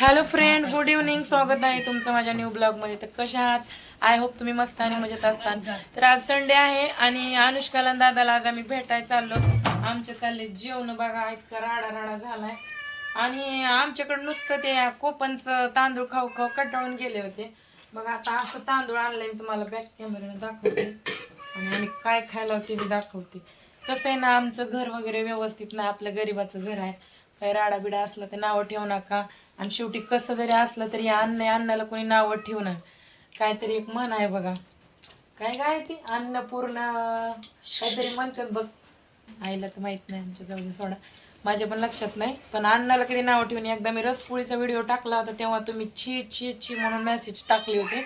Hello friend good evening स्वागत आहे तुमचं माझ्या न्यू ब्लॉगमध्ये तर कशा आहात? आय होप तुम्ही मस्त आणि मजेत असताल तर आज संडे आहे आणि अनुष्काला दादाला आज आम्ही भेटायला चाललो. आमचे चालले जेवण बघा. इतका राडा राडा झालाय. आणि आमच्याकडे नुसतं ते कोपनचं तांदूळ खाऊ खाऊ कटाळून गेले होते. मग आता असं तांदूळ आणलंय मी तुम्हाला बॅक कॅमेऱ्यानं दाखवते. आणि आम्ही काय खायला होते ते दाखवते. कसं आहे ना आमचं घर वगैरे व्यवस्थित ना आपलं गरिबाचं घर आहे. काही राडाबिडा असलं तर नावं ठेवू नका. आणि शेवटी कसं जरी असलं तरी अन्न अन्नाला कोणी नावं ठेवू ना काहीतरी एक म्हण आहे बघा. काय काय ती? अन्नपूर्ण. काहीतरी म्हणतात बघ. आईला तर माहीत नाही आमच्या जाऊ दे सोडा. माझ्या पण लक्षात नाही. पण अन्नाला कधी नाव ठेवून एकदा मी रसपोळीचा व्हिडिओ टाकला होता तेव्हा तुम्ही छी छी छी म्हणून मेसेज टाकली होती.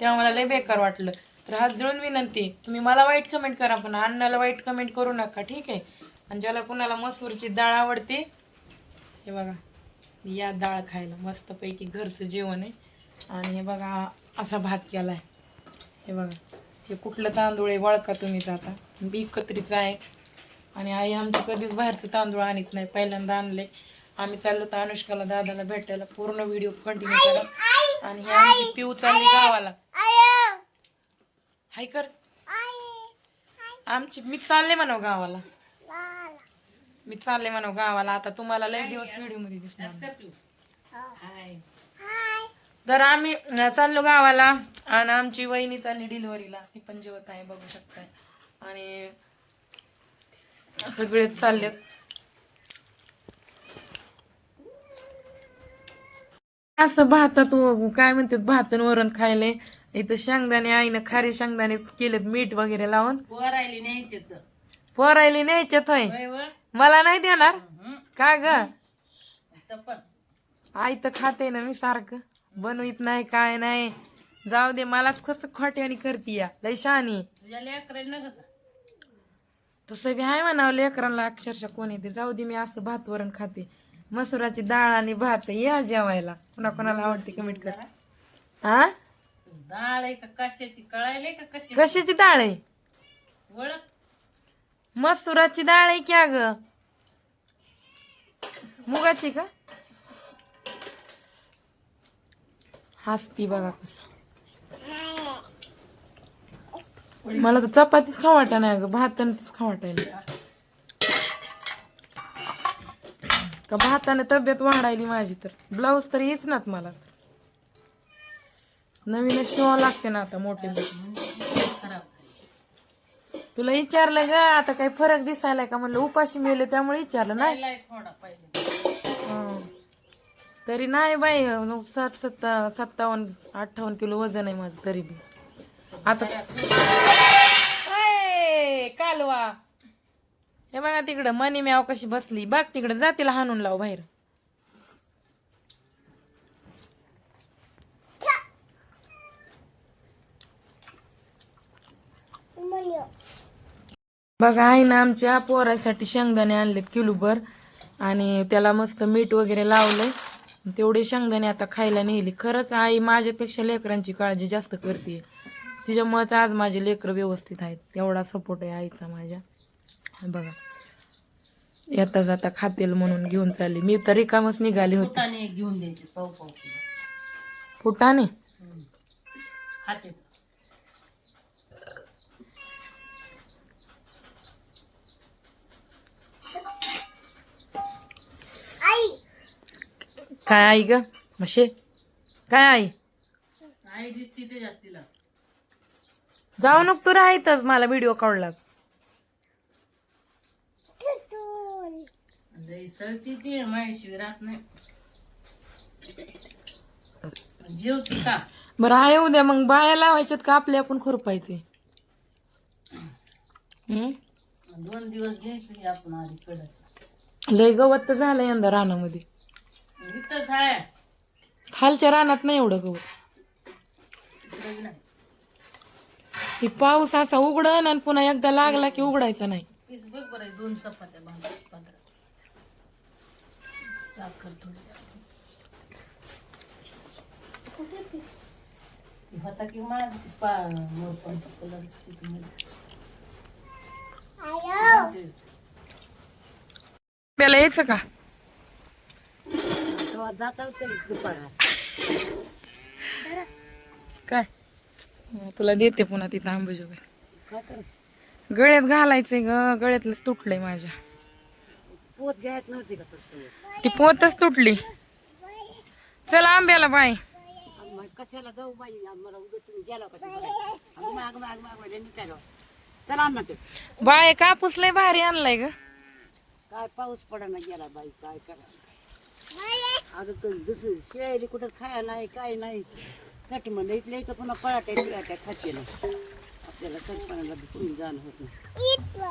तेव्हा मला लय बेकार वाटलं. तर हात जुळून विनंती तुम्ही मला वाईट कमेंट करा पण अन्नाला वाईट कमेंट करू नका ठीक आहे? आणि ज्याला कुणाला मसूरची डाळ आवडते हे बघा या डाळ खायला मस्तपैकी घरचं जेवण आहे. आणि हे बघा असा भात केला आहे हे बघा हे कुठलं तांदूळ आहे वळका तुम्ही जाता बी कत्रीचं आहे. आणि आई आमचं कधीच बाहेरचं तांदूळ आणत नाही पहिल्यांदा आणले आम्ही चाललो तर अनुष्काला दादाला भेटायला पूर्ण व्हिडिओ कंटिन्यू करा. आणि हे आमची पिऊ चालली गावाला. हाय कर. आमची मी चालले म्हणा गावाला. मी चालले म्हणाव गावाला. आता तुम्हाला लय दिवस व्हिडिओमध्ये दिसणार. तर आम्ही चाललो गावाला आणि आमची वहिनी चालली डिलिव्हरीला. ती पण जेवत आहे बघू शकताय. आणि सगळेच चाललेत. असं भातात काय म्हणतात भातन वरण खायले. इथं शेंगदाणे आईनं खारे शेंगदाणे केलेत मीठ वगैरे लावून. पोरायली न्यायचे पोरायली न्यायच्यात होय? मला नाही देणार. का ग? आई तर खाते ना मी सारखं. बनवीत नाही काय नाही. जाऊ दे मलाच कसं खोट्याने करती या. लय शहाणी? तसं बी आहे म्हणावं लेकरांना अक्षरशः कोण येते? जाऊ दे मी असं भात वरण खाते. मसुराची डाळ आणि भात या जेवायला. कुणा कोणाला आवडते कमेंट करा. हा डाळ आहे का कशाची? कळायले कशाची? डाळ आहे? मसुराची डाळ आहे क्या ग मुगाची का? हसती बघा कसं. मला तर चपातीच खाऊ वाटा नाही अगं भाताने तीच खाऊ वाटायला. का भाताने तब्येत वाढायली माझी तर. ब्लाऊज तर येच नात मला. नवीनच शिवावं लागते ना आता मोठे. तुला विचारलं ग आता काही फरक दिसायलाय का? म्हणलं उपाशी मेले त्यामुळे विचारलं नाही. खायला थोडा पाहिजे हं. तरी नाही बाई नऊ- सात सत्ता सत्तावन्न अठ्ठावन्न किलो वजन आहे माझं तरी बी. आता अय, कालवा. हे बघा तिकडं मनी म्याव कशी बसली. बघ तिकडं जा तिला हाणून लाव बाहेर. बघा आहे ना आमच्या पोरासाठी शेंगदाणे आणलेत किलोभर. आणि त्याला मस्त मीठ वगैरे लावलंय. तेवढे शेंगदाणे आता खायला नेली. खरंच आई माझ्यापेक्षा लेकरांची काळजी जास्त करते तिच्यामुळेच आज माझे लेकरं व्यवस्थित आहेत. एवढा सपोर्ट आहे आईचा माझ्या. बघा. येता जाता खातेल म्हणून घेऊन चालली. मी तर रिकामच निघाली होती. घेऊन द्यायचे. फुटाने हं. खाते काय आई ग? मशे काय आई? आई दिसती त्याच्यात तिला जाऊ नको तू राहायतच मला व्हिडिओ काढला लई सळती ती माझ्याशिवाय राहत नाही. जेवती का बरं आहे उद्या मग बाया लावायच्यात का आपले आपण खुरपायचे? दोन दिवस घ्यायचं आपण आधी लय गवत तर झालं यंदा रानामध्ये. इथंच आहे. खालच्या रानात नाही एवढं गवत इकडं बी नाही हे पाऊस असा उघडन आणि पुन्हा एकदा लागला की उघडायचा नाही. तीस बघ बरं दोन चपात्या बांधा पंधरा. साखर थोडी होता की माझ पा मोरपंच कलर तिथे त्याला यायचं का? काय? तुला देते पुन्हा तिथं आंबेज वगैरे काय कर गळ्यात घालायचंय ग गळ्यातलं तुटलंय माझ्या. पोत घ्यायच नव्हती का ती? पोतच तुटली. चल आंब्याला बाय कशाला जाऊ बाई? आम्हाला उगाच तुम्ही गेला कशा माग माग माग म्हणजे निघालो. चला ना ते. बाय कापूस लय भारी आणलाय ग. काय पाऊस पडाना गेला बाई काय करा? अगं तर दुसरी शेळी कुठं खाया नाही काय नाही. चट म्हणलं इथल्या इथं पुन्हा पराठ्या पिराट्या खाते ना. आपल्याला चटपणाला कुणी जाणं होत नाही.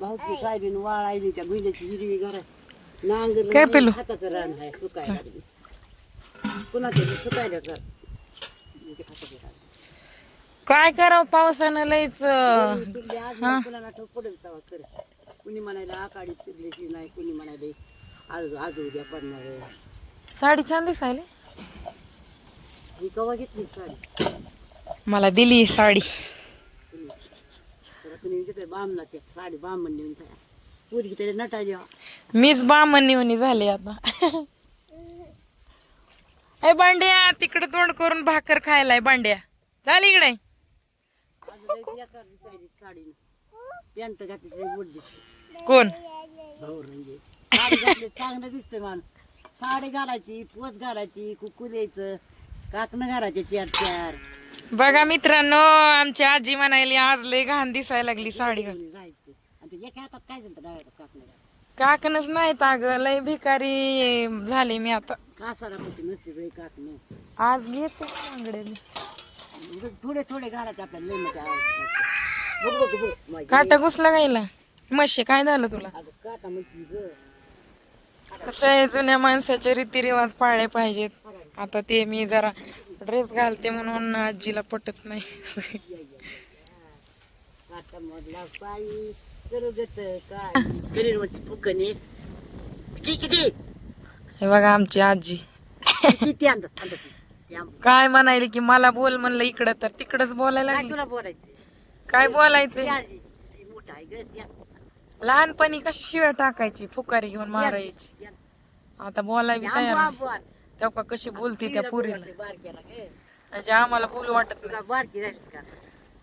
भाऊची साहेबीन वाळायली त्या गुंजाची हिरवी घरात नांगर पिलू? हाताचं रान आहे सुकायला लागली. ते सुकायला कर म्हणजे हाताचं रान. काय करावं पावसानं लयच अं, पुन्हा नाटक पडेल तेव्हा कर कुणी म्हणायला आकाडी पिरल्याची नाही कुणी म्हणायला आज आज उद्या पडणार आहे. साडी छान दिसायली. ही कवा घेतली साडी? मला दिली साडी. तर तिथे बामला त्या साडी बामण नेऊन नटायला मीच झाली आता. ए बांड्या तिकडे तोंड करून भाकर खायलाय बांड्या. झाली इकडे? साडी? पॅन्ट घातली बोट दिसते कोण? भाऊ साडी घातली चांगलं दिसतंय माणूस. साडी घालायची पोत घालायची कुकू यायचं काकणं घालायचे चार चार. बघा मित्रांनो आमची आजी म्हणायली आज लय घाण दिसायला लागली साडी. घाल राहायचं आणि ते एका हातात काय झालं डायरेक्ट काकणं घालायचं. काकणच नाहीत अगं लय भिकारी झाले मी आता. कासाला पैसे नसते बाई काकणं. आज घेते. उगाच थोडे थोडे घालायचे आपल्याला लय मोठे आवाज बघ बघ बघ माझी काटा घुसला गायला. मशी काय झालं तुला? काटा म्हणजे ग. कसं आहे जुन्या माणसाचे रीतिरिवाज पाळले पाहिजेत. आता ते मी जरा ड्रेस घालते म्हणून आजीला पटत नाही. हे बघा आमची आजी. काय म्हणायली की मला बोल म्हणलं इकडं तर तिकडच बोलायला काय बोलायचं लहानपणी कशी शिव्या टाकायची फुकारी घेऊन मारायची. आता बोलाय बी त्या तयार नाही. तेव्हा कशी बोलती त्या पुरीला. म्हणजे आम्हाला बोलू वाटत नाही. बारकी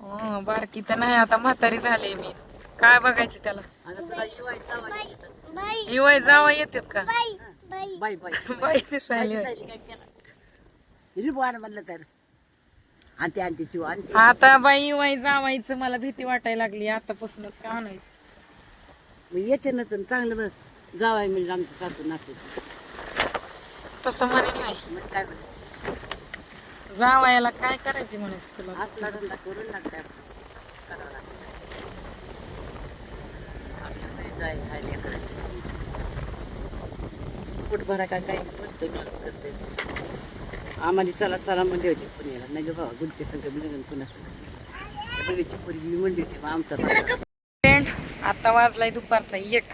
हो तर नाही आता म्हातारी झाली मी. काय बघायचं त्याला? इवाय जावा येतात. का? बाई बाई. बाई दिसायली होय. काय त्याला रिबवान म्हणलं तर. आणि ते आणि शिव आणि ते आता बाई इवाय जावायचं मला भीती वाटायला लागली. आतापासूनच का आणायचं? मग येते ना तर चांगलं जावाय म्हणजे आमचं सासू नाते. तसं म्हणे नाही. मग काय जावायला काय करायची म्हणायचं तुला? असला धंदा करून लागतात करावं लागतं आपल्याला नाही जायचं आहे लेकराचं. पोट भरा का काही करते मला करते आम्हाला चला चला म्हणले होते पुण्याला. नाही ग बाबा गुलचे संघ मिळून पुन्हा बघायची पूर्वी म्हणली होती आमचा आता वाजलाय दुपारचा एक.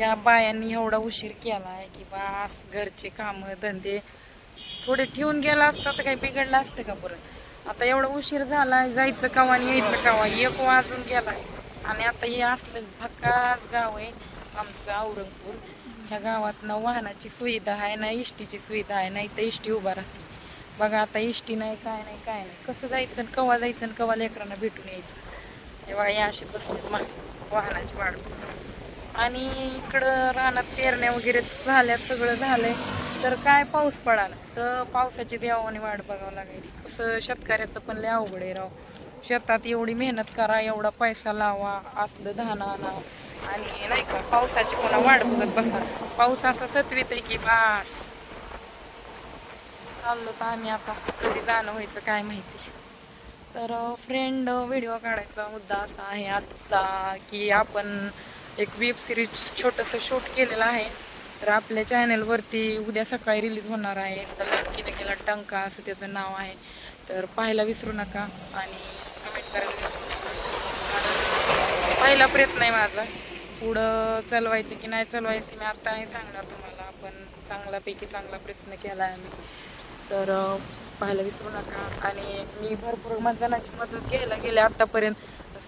या बायांनी एवढा उशीर केलाय की बास घरचे काम धंदे थोडे ठेवून गेला असता तर काही बिघडलं असतं का परत आता एवढा उशीर झालाय जायचं कवा आणि यायचं कवा? एक वाजून गेलाय. आणि आता हे असलं भकास गाव आहे आमचं औरंगपूर. ह्या गावात ना वाहनाची सुविधा आहे ना इष्टीची सुविधा आहे ना इथं इष्टी उभा राहते. बघा आता इष्टी नाही काय नाही काय नाही. कसं जायचं आणि कवा जायचं आणि कवा लेकरांना भेटून यायचं? तेव्हा या असे बसलेत मा वाहनाची वाढ. आणि इकडं रानात पेरण्या वगैरे झाल्या सगळं झालंय. तर काय पाऊस पडाला? तर पावसाची देवाने वाट बघावं लागेल. कसं शेतकऱ्याचं पण लय अवघड आहे राव. शेतात एवढी मेहनत करा एवढा पैसा लावा असलं धान आणा. आणि नाही का पावसाची पुन्हा वाट बघत बसा पाऊस असा सत्वित आहे की बास. चाललो तर आम्ही आता कधी जाणं व्हायचं काय माहिती. तर फ्रेंड व्हिडिओ काढायचा मुद्दा असा आहे आजचा की आपण एक वेब सिरीज छोटंसं शूट केलेलं आहे. तर आपल्या चॅनलवरती उद्या सकाळी रिलीज होणार आहे. तर लडकीने केला टंका असं त्याचं नाव आहे. तर पाहायला विसरू नका आणि कमेंट करायला विसरू नका. पहिला प्रयत्न आहे माझा. पुढं चालवायचं की नाही चालवायचं मी आता नाही सांगणार तुम्हाला. आपण चांगल्यापैकी चांगला प्रयत्न केला आहे आम्ही. तर पाहायला विसरू नका. आणि मी भरपूर मतदानाची जणांची मदत घ्यायला गेले आत्तापर्यंत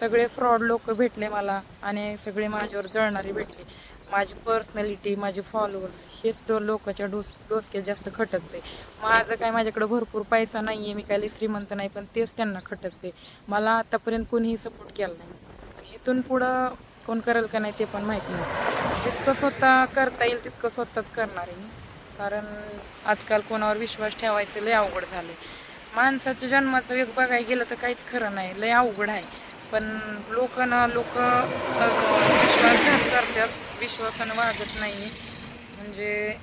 सगळे फ्रॉड लोक भेटले मला आणि सगळे माझ्यावर जळणारे भेटले. माझी पर्सनॅलिटी माझे फॉलोअर्स हेच डो लोकांच्या डोस डोसक्यात जास्त खटकते. माझं काय माझ्याकडे भरपूर पैसा नाही आहे मी काय श्रीमंत नाही पण तेच त्यांना खटकते. मला आतापर्यंत कोणीही सपोर्ट केला नाही. आणि इथून पुढं कोण करेल का नाही ते पण माहीत नाही. जितकं स्वतः करता येईल तितकं स्वतःच करणार आहे मी. कारण आजकाल कोणावर विश्वास ठेवायचं लय अवघड झालं माणसाच्या जन्माचं एक बघायला गेलं तर काहीच खरं नाही लय अवघड आहे. पण लोक ना लोक विश्वासघात करतात विश्वासानं वागत नाही म्हणजे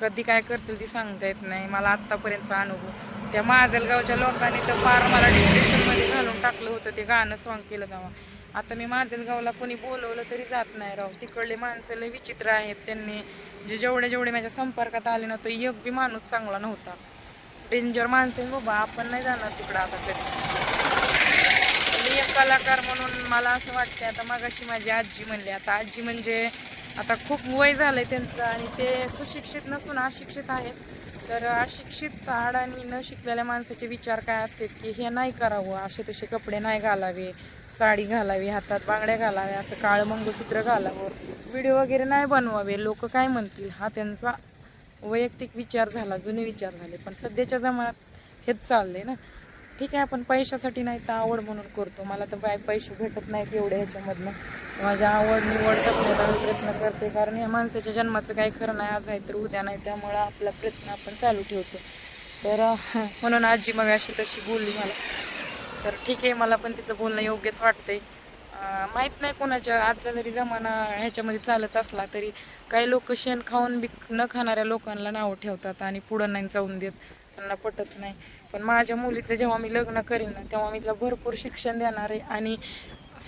कधी काय करतील ती सांगता येत नाही. मला आत्तापर्यंतचा अनुभव. त्या माजलगावच्या लोकांनी तर फार मला डिप्रेशनमध्ये घालून टाकलं होतं ते गाणं सॉंग केलं तेव्हा. आता मी माजलगावला कोणी बोलवलं तरी जात नाही राव. तिकडले माणसं लय विचित्र आहेत. त्यांनी जे जेवढे जेवढे माझ्या संपर्कात आले नव्हतं एक बी माणूस चांगला नव्हता. डेंजर माणसं आहे बाबा आपण नाही जाणार तिकडं आता तरी मी एक कलाकार म्हणून मला असं वाटतं आता मगाशी माझी आजी म्हणली आता आजी म्हणजे आता खूप वय झालं आहे त्यांचं आणि ते सुशिक्षित नसून अशिक्षित आहेत. तर अशिक्षित आणि न शिकलेल्या माणसाचे विचार काय असतात की हे नाही करावं असे तसे कपडे नाही घालावे. साडी घालावी हातात बांगड्या घालाव्या असं काळं मंगळसूत्र घालावं. व्हिडिओ वगैरे नाही बनवावे. लोक काय म्हणतील? हा त्यांचा वैयक्तिक विचार झाला जुने विचार झाले. पण सध्याच्या जमान्यात हेच चाललंय ना. ठीक आहे आपण पैशासाठी नाही तर आवड म्हणून करतो. मला तर बाय पैसे भेटत नाहीत एवढे ह्याच्यामधनं. माझ्या आवड निवड जपण्याचा मी प्रयत्न करते. कारण या माणसाच्या जन्माचं काही खरं नाही आज आहे तर उद्या नाही. त्यामुळं आपला प्रयत्न आपण चालू ठेवतो. तर म्हणून आजी मग अशी तशी बोलली मला. तर ठीक आहे मला पण तिचं बोलणं योग्यच वाटतंय. माहीत नाही कोणाच्या आजचा जरी जमाना ह्याच्यामध्ये चालत असला तरी काही लोक शेण खाऊन बी न खाणाऱ्या लोकांना नावं ठेवतात आणि पुढं नाही जाऊन देत त्यांना पटत नाही. पण माझ्या मुलीचं जेव्हा मी लग्न करीन ना तेव्हा मी तिला भरपूर शिक्षण देणार आहे आणि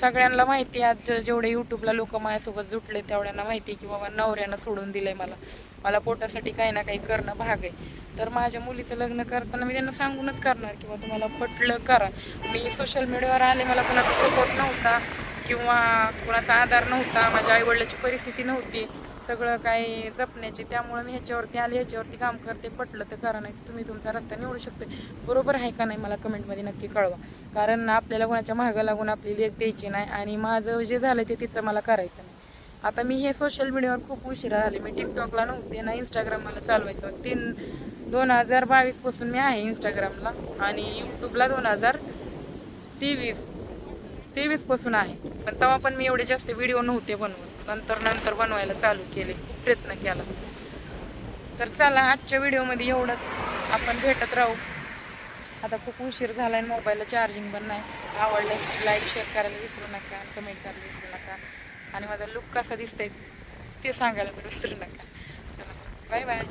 सगळ्यांना माहिती आहे आज जेवढे यूट्यूबला लोक माझ्यासोबत जुटले तेवढ्यांना माहिती आहे की बाबा नवऱ्यानं सोडून दिलंय मला. मला पोटासाठी काही ना काही करणं भाग आहे. तर माझ्या मुलीचं लग्न करताना मी त्यांना सांगूनच करणार किंवा तुम्हाला पटलं करा. मी सोशल मीडियावर आले मला कोणाचा सपोर्ट नव्हता किंवा कोणाचा आधार नव्हता माझ्या आईवडिलाची परिस्थिती नव्हती सगळं काही जपण्याची. त्यामुळे मी ह्याच्यावरती आले ह्याच्यावरती काम करते पटलं तर करा नाही तुम्ही तुमचा रस्ता निवडू शकते. बरोबर आहे का नाही मला कमेंटमध्ये नक्की कळवा. कारण आपल्याला कोणाच्या मागं लागून आपली लेख द्यायची नाही आणि माझं जे झालं ते तिचं मला करायचं नाही. आता मी हे सोशल मीडियावर खूप उशिरा झाले. मी टिकटॉकला नव्हते ना इंस्टाग्राम मला चालवायचं तीन दोन हजार बावीसपासून मी आहे इंस्टाग्रामला आणि यूट्यूबला दोन हजार तेवीस तेवीसपासून आहे. पण तेव्हा पण मी एवढे जास्त व्हिडिओ नव्हते बनवत. नंतर नंतर बनवायला चालू केले खूप प्रयत्न केला. तर चला आजच्या व्हिडिओमध्ये एवढंच. आपण भेटत राहू. आता खूप उशीर झाला आहे मोबाईलला चार्जिंग पण नाही. आवडल्यास लाईक शेअर करायला विसरू नका कमेंट करायला विसरू नका. आणि माझा लुक कसा दिसतंय ते सांगायला मी विसरू नका. चला बाय बाय